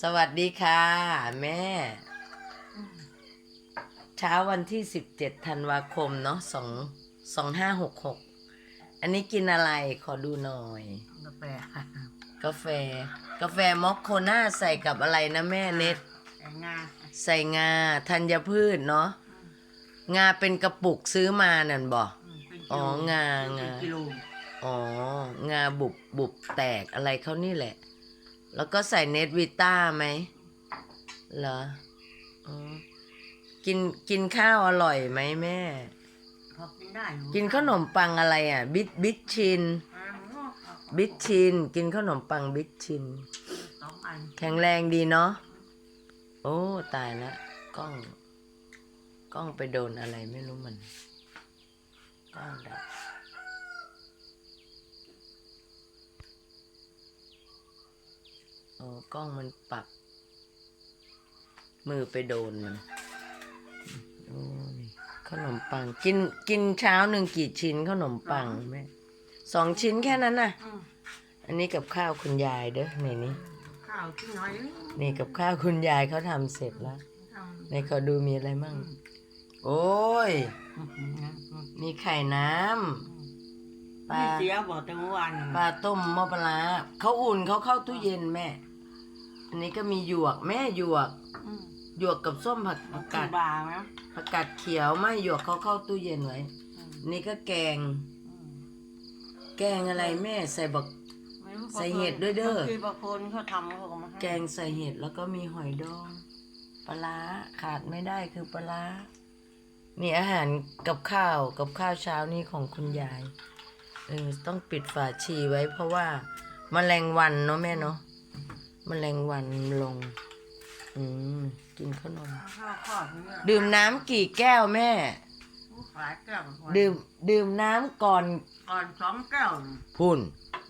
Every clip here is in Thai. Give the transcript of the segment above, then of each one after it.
สวัสดีค่ะ แม่ เช้าวันที่สิบเจ็ดธันวาคมเนาะสองสองห้าหกหกอันนี้กินอะไรขอดูหน่อย กาแฟกาแฟ กาแฟมอคโคน่าใส่กับอะไรนะแม่เน็ตแต่งาใส่งาธัญพืชเนาะงาเป็นกระปุกซื้อมานั่นบ่มเป็นกิโลอ๋องาเป็นงากิโลอ๋องาบุบบุบแตกอะไรเขานี่แหละ แล้วก็ใส่เนตวิต้าไหมเหรออ๋อกินกินข้าวอร่อยไหมแม่ พอกินได้อยู่กินขนมปังอะไรอะ บิดบิดชิน อ่ามันก็เอาบิดชิน กินขนมปังบิดชิน สองอันแข็งแรงดีเนาะ โอ้ ตายละกล้อง กล้องไปโดนอะไรไม่รู้มันกล้องดับ อ้กล้องมันปรับมือไปโดนมันโอ้นี่ขนมปัง กินกินเช้าหนึ่งกี่ชิ้นขนมปังแม่สองชิ้นแค่นั้นน่ะ อืมอันนี้กับข้าวคุณยายเด้อในนี้ข้าวที่น้อยนี่กับข้าวคุณยายเขาทำเสร็จแล้วทำในเขาดูมีอะไรมั่ง โอ้ย มีไข่น้ำปลานี่เสียบอกแต่เมื่อวานปลาต้มหม้อปลาร้าเขาอุ่นเขาเข้าตู้เย็นแม่ อันนี้ก็มีหยวกแม่หยวก อืมหยวกกับส้มผักเอาผักกิกานดบาไหมผักกาดเขียวไม่หยวกเขาเข้าตู้เย็นไว้อืมอันนี่ก็แกง อืมแกงอะไรแม่ใส่บัก ไม่รู้ใส่เห็ดด้วยเด้อบางทีบางคนเขาทำเขาก็มาให้แกงใส่เห็ดแล้วก็มีหอยดองปลาร้าขาดไม่ได้คือปลาร้านี่อาหารกับข้าวกับข้าวเช้านี้ของคุณยายเออต้องปิดฝาชีไว้เพราะว่าแมลงวันเนาะแม่เนาะ แมลงวันลง อืม กินขนม ข้าวทอดเนี่ยดื่มน้ำกี่แก้วแม่ หลายแก้วดื่ม ดื่มน้ำก่อนก่อนสองแก้วพุ่น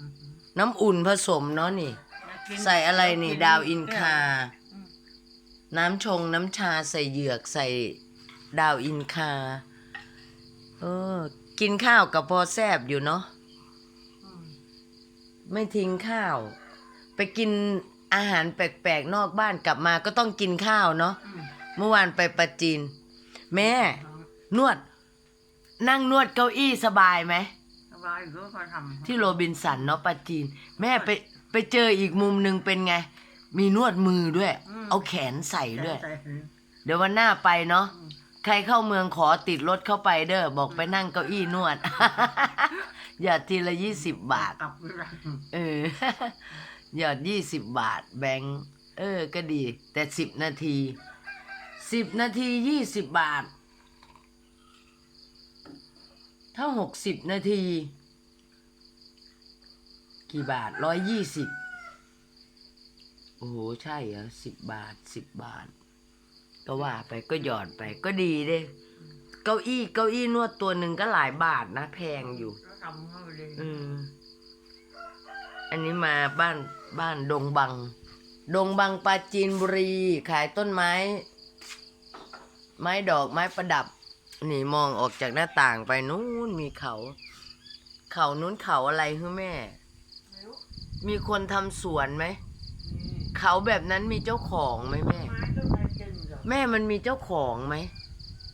อืมน้ำอุ่นผสมเนาะนี่ แล้วกินใส่อะไรนี่แล้วกิดาวอินคาอืมน้ำชงน้ำชาใส่เหยือกใส่ดาวอินคา เออ กินข้าวกับพอแซบอยู่เนาะ อืมไม่ทิ้งข้าว ไปกิน อาหารแปลกๆนอกบ้านกลับมาก็ต้องกินข้าวเนาะอืมเมื่อวานไปประจีน แม่ นวด นั่งนวดเก้าอี้สบายไหมสบายอยู่ก็ทำที่โรบินสันเนาะประจีน แม่ไปไปเจออีกมุมหนึ่งเป็นไง มีนวดมือด้วย เอาแขนใส่ด้วยใส่เดี๋ยววันหน้าไปเนาะอืมใครเข้าเมืองขอติดรถเข้าไปเด้อบอกไปนั่งเก้าอี้นวดหยอดทีละยี่สิบบาทกลับเวลาเออ หยอดยี่สิบบาทแบงค์เออ ก็ดี แต่สิบนาทีสิบนาทียี่สิบบาทถ้าหกสิบนาที กี่บาทร้อยยี่สิบโอ้โห ใช่เหรอสิบบาทสิบบาท ก็ว่าไปก็หยอดไปก็ดีเด้เก้าอี้เก้าอี้นวดตัวหนึ่งก็หลายบาทนะ แพงอยู่แล้วทำเข้าไปเลย อืม อันนี้มาบ้านบ้านดงบัง ดงบังปราจีนบุรี ขายต้นไม้ ไม้ดอกไม้ประดับ นี่มองออกจากหน้าต่างไปนู้นมีเขา เขานู้นเขาอะไรคือแม่ไม่รู้มีคนทำสวนไหมนี่เขาแบบนั้นมีเจ้าของไหมแม่ไม้ต้นไม้เต็มเลยแม่มันมีเจ้าของไหม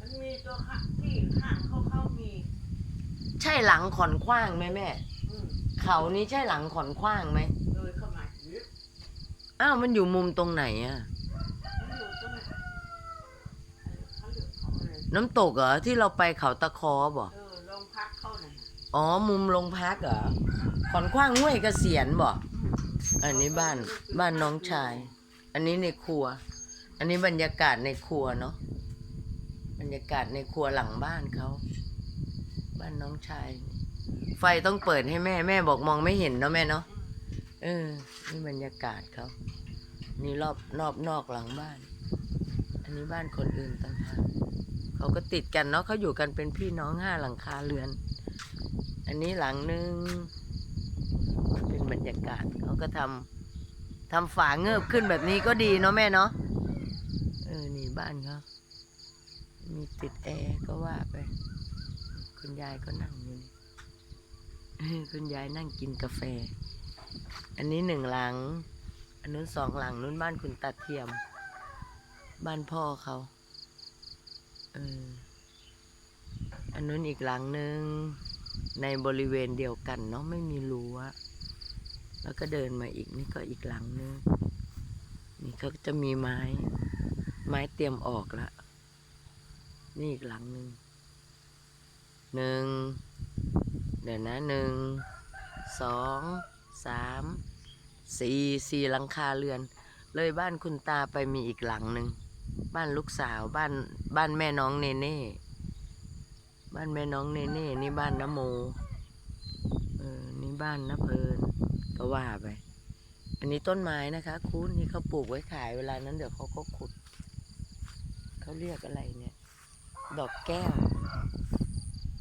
มันมีตัวข้างที่ข้างเขาเขามี ใช่หลังขอนขว้างไหมแม่อืม เขานี้ใช่หลังขอนขว้างไหมโดยเข้ามาอ้าวมันอยู่มุมตรงไหนอะมันอยู่ตรงเขาเหลือเขาเลยน้ำตกเหรอที่เราไปเขาตะคอบ่เออลงพักเข้าเลยอ๋อมุมโรงพักเหรอขอนขว้างห้วยเกษียณบ่อันนี้บ้านบ้านน้องชาย อันนี้ในครัว อันนี้บรรยากาศในครัวเนาะบรรยากาศในครัวหลังบ้านเขา บ้านน้องชาย ไฟต้องเปิดให้แม่แม่บอกมองไม่เห็นเนาะแม่เนาะเออ นี่บรรยากาศเขานี่รอบนอกนอกหลังบ้าน อันนี้บ้านคนอื่นต่างหากเขาก็ติดกันเนาะเขาอยู่กันเป็นพี่น้องห้าหลังคาเรือน อันนี้หลังหนึ่งเป็นบรรยากาศเขาก็ทำทำฝาเงือบขึ้นแบบนี้ก็ดีเนาะแม่เนาะเออนี่บ้านเขามีติดแอร์ก็ว่าไป คุณยายก็นั่งอยู่นี่ คุณยายนั่งกินกาแฟ อันนี้หนึ่งหลัง อันนู้นสองหลังนู้นบ้านคุณตาเทียม บ้านพ่อเขาเอออันนู้นอีกหลังหนึ่งในบริเวณเดียวกันเนาะไม่มีรั้วแล้วก็เดินมาอีกนี่ก็อีกหลังหนึงนี่เขาจะมีไม้ ไม้เตรียมออกละนี่อีกหลังหนึ่งหนึ่ง เดี๋ยวนะหนึ่งสองสามสี่สี่หลังคาเรือน เลยบ้านคุณตาไปมีอีกหลังหนึ่งบ้านลูกสาวบ้านบ้านแม่น้องเนเน่บ้านแม่น้องเนเน่นี่บ้านนโมเออนี่บ้านนเพลินก็ว่าไป อันนี้ต้นไม้นะคะคุณนี่เขาปลูกไว้ขายเวลานั้นเดี๋ยวเขาก็ขุดเขาเรียกอะไรเนี่ย ดอกแก้ว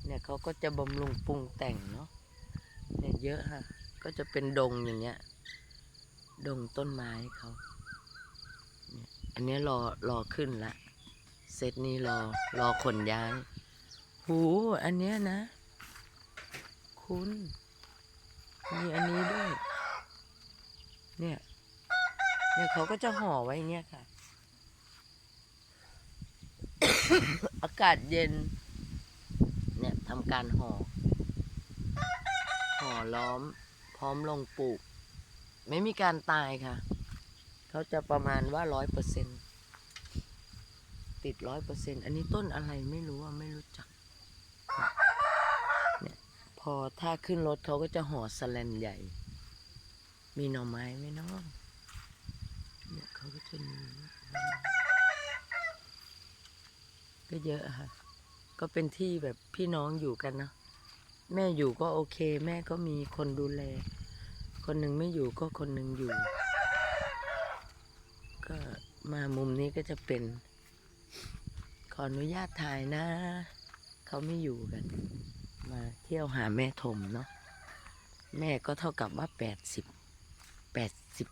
เนี่ยเขาก็จะบำรุงปรุงแต่งเนาะเนี่ยเยอะฮะก็จะเป็นดงอย่างเงี้ย ดงต้นไม้เขาเนี่ยอันนี้รอรอขึ้นละเซตนี้รอรอขนย้าย หูอันเนี้ยนะ คุณมีอันนี้ด้วย เนี่ย เนี่ยเขาก็จะห่อไว้เงี้ยค่ะ อากาศเย็น เนี่ยทำการห่อ ห่อล้อม พร้อมลงปลูก ไม่มีการตายค่ะ เขาจะประมาณว่าร้อยเปอร์เซ็นติดร้อยเปอร์เซ็นอันนี้ต้นอะไรไม่รู้อะไม่รู้จัก เนี่ยพอถ้าขึ้นรถเขาก็จะห่อสแลนใหญ่ มีหน่อไม้ไหมเนาะเนี่ยเขาก็จะมีก็เยอะอะค่ะ ก็เป็นที่แบบพี่น้องอยู่กันเนะแม่อยู่ก็โอเค แม่ก็มีคนดูแล คนหนึ่งไม่อยู่ก็คนหนึ่งอยู่ ก็มามุมนี้ก็จะเป็น ขออนุญาตถ่ายนะ เขาไม่อยู่กัน มาเที่ยวหาแม่ถมเนาะแม่ก็เท่ากับว่าแปดสิบแปดสิบ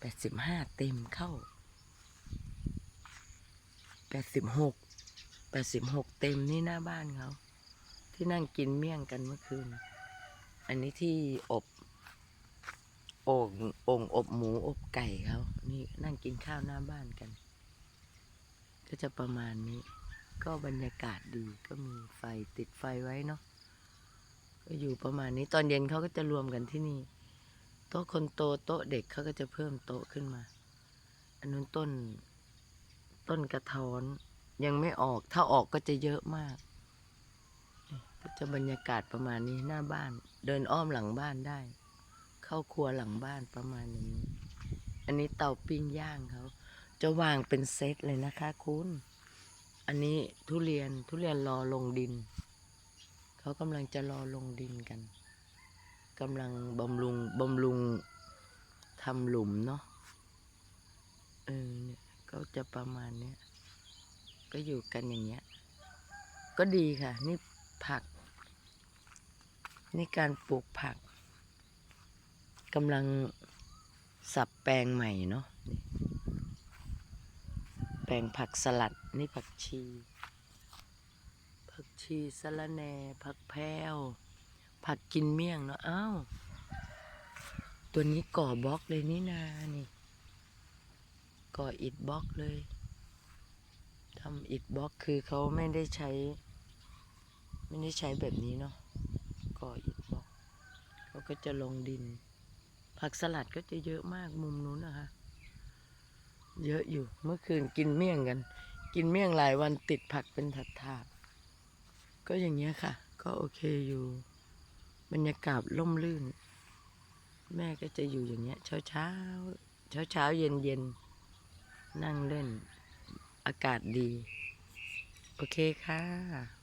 แปดสิบห้าเต็มเข้า แปดสิบหกแปดสิบหกเต็มนี่หน้าบ้านเขาที่นั่งกินเมี่ยงกันเมื่อคืน อันนี้ที่อบโอ่งโอ่งอบหมูอบไก่เขานี่นั่งกินข้าวหน้าบ้านกัน ก็จะประมาณนี้ ก็บรรยากาศดีก็มีไฟติดไฟไว้เนาะก็อยู่ประมาณนี้ตอนเย็นเขาก็จะรวมกันที่นี่ โต๊ะคนโตโต๊ะเด็กเขาก็จะเพิ่มโต๊ะขึ้นมา อันนู้นต้น ต้นกระท้อน ยังไม่ออก ถ้าออกก็จะเยอะมาก ก็จะบรรยากาศประมาณนี้หน้าบ้าน เดินอ้อมหลังบ้านได้ เข้าครัวหลังบ้านประมาณนี้ อันนี้เตาปิ้งย่างเขาจะวางเป็นเซตเลยนะคะ คุณ อันนี้ทุเรียนทุเรียนรอลงดิน เขากำลังจะรอลงดินกันกำลังบำรุงบำรุงทำหลุมเนาะเออเนี่ย ก็จะประมาณเนี้ยก็อยู่กันอย่างเงี้ย ก็ดีค่ะ นี่ผัก นี่การปลูกผักกำลังสับแปลงใหม่เนาะแปลงผักสลัดนี่ผักชี ผักชีสะระแหน่ผักแพรวผักกินเมี่ยงเนาะอ้าวตัวนี้ก่อบล็อกเลยนี่นานี่ ก่ออิฐบล็อกเลยทำอิฐบล็อกคือเขาไม่ได้ใช้ ไม่ได้ใช้แบบนี้เนาะก่ออิฐบล็อกเขาก็จะลงดิน ผักสลัดก็จะเยอะมากมุมนู้นนะคะ เยอะอยู่เมื่อคืนกินเมี่ยงกัน กินเมี่ยงหลายวันติดผักเป็นถาดก็อย่างเงี้ยค่ะ ก็โอเคอยู่ บรรยากาศร่มรื่น แม่ก็จะอยู่อย่างเงี้ย เช้าเช้าเช้าเช้าเย็นเย็น นั่งเล่น อากาศดี โอเคค่ะ